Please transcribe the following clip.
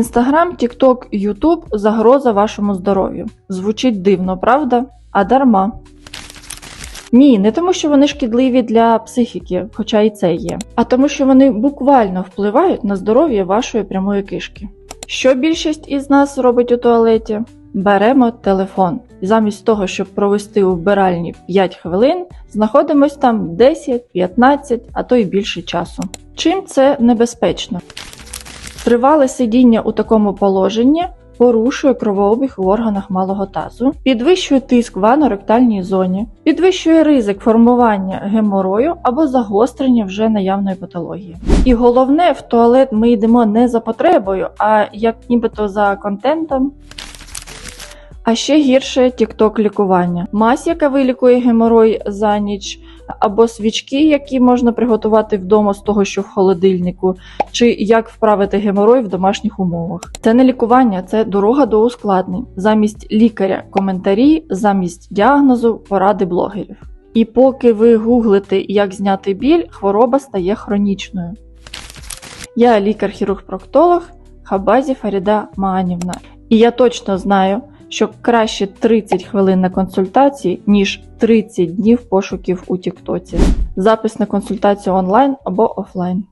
Інстаграм, Тікток, Ютуб загроза вашому здоров'ю. Звучить дивно, правда? А дарма. Ні, не тому, що вони шкідливі для психіки, хоча і це є, а тому, що вони буквально впливають на здоров'я вашої прямої кишки. Що більшість із нас робить у туалеті? Беремо телефон. І замість того, щоб провести у вбиральні 5 хвилин, знаходимось там 10, 15, а то й більше часу. Чим це небезпечно? Тривале сидіння у такому положенні порушує кровообіг в органах малого тазу, підвищує тиск в аноректальній зоні, підвищує ризик формування геморою або загострення вже наявної патології. І головне, в туалет ми йдемо не за потребою, а як нібито за контентом. А ще гірше TikTok лікування. Мазь, яка вилікує геморой за ніч, або свічки, які можна приготувати вдома з того, що в холодильнику, чи як вправити геморой в домашніх умовах. Це не лікування, це дорога до ускладнень. Замість лікаря коментарі, замість діагнозу поради блогерів. І поки ви гуглите, як зняти біль, хвороба стає хронічною. Я лікар-хірург-проктолог Хабазі Фаріда Маанівна. І я точно знаю, що краще 30 хвилин на консультації, ніж 30 днів пошуків у Тіктоці. Запис на консультацію онлайн або офлайн.